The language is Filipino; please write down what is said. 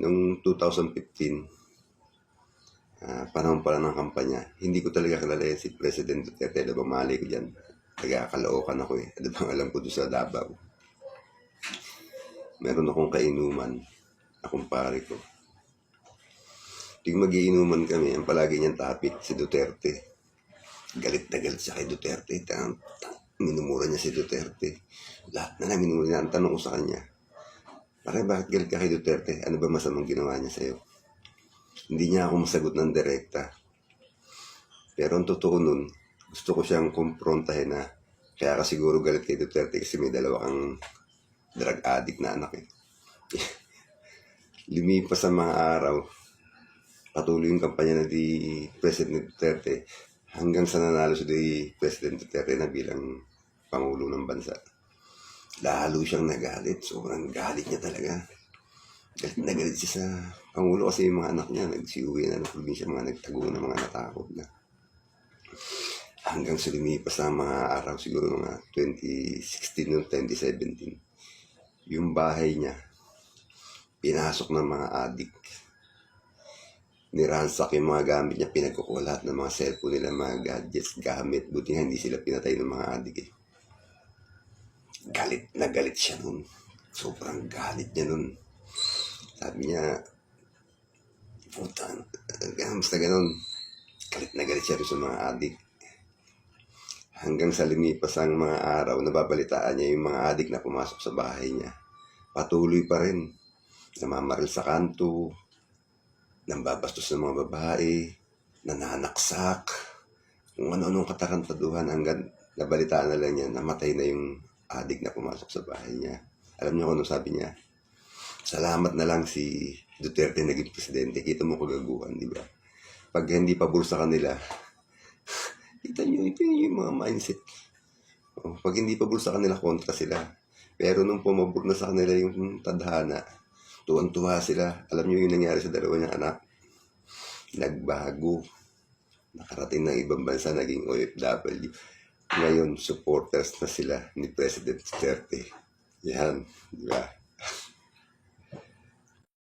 Noong 2015, ah, panahon pala ng kampanya, hindi ko talaga kilala si President Duterte. Ano ba mali ko dyan? Nagkakalookan ako eh. Bang alam ko doon sa Davao? Meron akong kainuman. Akong pare ko. Tuwing magiinuman kami, ang palagi niyang topic, si Duterte. Galit na galit siya kay Duterte. Minumura niya si Duterte. Lahat na lang minumura niya. Ang tanong ko sa kanya, Pare, bakit galit ka kay Duterte? Ano ba masamang ginawa niya sa'yo? Hindi niya ako masagot ng direkta. Pero ang totoo nun, gusto ko siyang kumprontahin na kaya ka siguro galit kay Duterte kasi may dalawa kang drug addict na anak eh. Lumipas ang mga araw, patuloy yung kampanya na di President Duterte hanggang sa nanalo si President Duterte na bilang Pangulo ng Bansa. Lalo siyang nagalit. Sobrang galit niya talaga. Galit na galit siya sa Pangulo kasi yung mga anak niya nagsiuwi na ng probinsya, mga nagtago na mga natakot na. Hanggang sa lumipas na mga araw, siguro mga 2016 o 2017, yung bahay niya, pinasok ng mga adik. Niransak yung mga gamit niya, pinagkukuha lahat ng mga cellphone nila, mga gadgets, gamit. Buti nga hindi sila pinatay ng mga adik eh galit na galit siya nun. Sobrang galit niya nun. Sabi niya, puta, basta ganun. Galit na galit siya sa mga adik. Hanggang sa lumipas ang mga araw, nababalitaan niya yung mga adik na pumasok sa bahay niya. Patuloy pa rin. Namamaril sa kanto, nambabastos ng mga babae, nananaksak, kung ano-anong katarantaduhan hanggang nabalitaan na lang niya, namatay na yung adik na pumasok sa bahay niya. Alam niyo kung ano sabi niya? Salamat na lang si Duterte naging presidente. Kita mo kagaguhan, di ba? Pag hindi pabor sa kanila, kita niyo, ito yung mga mindset. Oh, Pag hindi pabor sa kanila, kontra sila. Pero nung pumabor na sa kanila yung tadhana, tuwan-tuwa sila. Alam niyo yung nangyari sa dalawa niyang anak? Nagbago. Nakarating ng ibang bansa, naging OFW. Ngayon, supporters na sila ni President Duterte. Yan, di ba?